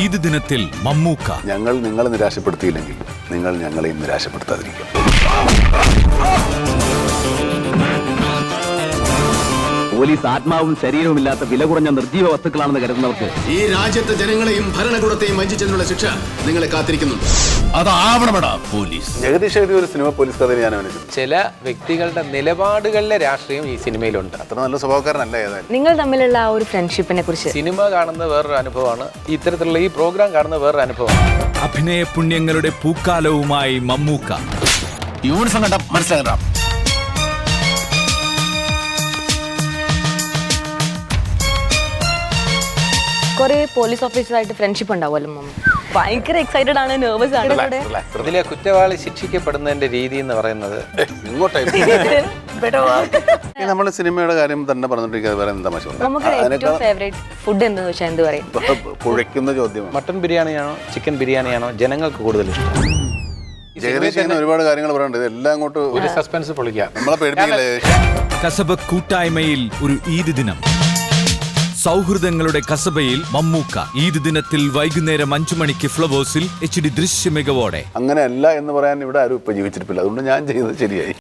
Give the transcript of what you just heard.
ഈദ് ദിനത്തിൽ മമ്മൂക്ക. ഞങ്ങൾ നിങ്ങളെ നിരാശപ്പെടുത്തിയില്ലെങ്കിൽ നിങ്ങൾ ഞങ്ങളെയും നിരാശപ്പെടുത്താതിരിക്കും. പോലീസ് ആത്മാവും ശരീരവും ഇല്ലാത്ത വില കുറഞ്ഞ നിർജീവ വസ്തുക്കളാണെന്ന് കരുതുന്നവർക്ക് ഈ രാജ്യത്തെ ജനങ്ങളെയും ഭരണകൂടത്തെയും വഞ്ചിച്ചതിനുള്ള ശിക്ഷ നിങ്ങളെ കാത്തിരിക്കുന്നുണ്ട് അതാവണമടാ പോലീസ്. ജഗദീഷ് എഴുതിയ ഒരു സിനിമ പോലീസ് കഥ ഞാൻ ചില വ്യക്തികളുടെ നിലപാടുകളിലെ രാഷ്ട്രീയം ഈ സിനിമയിലുണ്ട്. അത്ര നല്ല സ്വഭാവക്കാരനല്ല ഏതായാലും. നിങ്ങൾ തമ്മിലുള്ള ആ ഒരു ഫ്രണ്ട്ഷിപ്പിനെ കുറിച്ച്. സിനിമ കാണുന്ന വേറൊരു അനുഭവമാണ്. ഇത്തരത്തിലുള്ള ഈ പ്രോഗ്രാം കാണുന്ന വേറൊരു അനുഭവമാണ്. അഭിനയ പുണ്യങ്ങളുടെ പൂക്കാലവുമായി മമ്മൂക്ക. യൂണിഫോം കണ്ട മനസ്സിലാകണം കുറെ പോലീസ് ഓഫീസറായിട്ട് ഫ്രണ്ട്ഷിപ്പ് ഉണ്ടാവുമല്ലോ മമ്മ ഭയങ്കര എക്സൈറ്റഡ് ആണ് നെർവസ് ആണ്. കൂടെ. ഇതിലെ കുറ്റവാളി ശിക്ഷിക്കപ്പെടുന്നതിന്റെ രീതി എന്ന് പറയുന്നത് നമ്മൾ സിനിമയുടെ കാര്യം തന്നെ പറഞ്ഞിട്ടിരിക്കാതെ വേറെ എന്താ? നമുക്ക് ഏറ്റവും ഫേവറേറ്റ് ഫുഡ് എന്താന്ന് വെച്ചാൽ എന്ത് പറയും? കുഴയ്ക്കുന്ന ചോദ്യമാണ് മട്ടൻ ബിരിയാണിയാണോ ചിക്കൻ ബിരിയാണിയാണോ ജനങ്ങൾക്ക് കൂടുതൽ ഇഷ്ടം? ജഗദീഷ് ഇങ്ങനെ ഒരുപാട് കാര്യങ്ങൾ പറയാനുണ്ട്. ഇതെല്ലാം അങ്ങോട്ട് ഒരു സസ്പെൻസ് പൊളിക്കാം. നമ്മളെ പേടിപ്പിക്കില്ലേ കസബ കൂട്ടായ്മയിൽ ഒരു ഈദ് ദിനം. സൗഹൃദങ്ങളുടെ കസബയിൽ മമ്മൂക്ക ഈദ് ദിനത്തിൽ വൈകുന്നേരം അഞ്ചു മണിക്ക് ഫ്ലവേഴ്സിൽ എച്ച് ഡി ദൃശ്യ മികവോടെ അങ്ങനെയല്ല എന്ന് പറയാൻ ഇവിടെ ആരും ഇപ്പൊ ജീവിച്ചിരിപ്പില്ല അതുകൊണ്ട് ഞാൻ ചെയ്തത് ശരിയായി.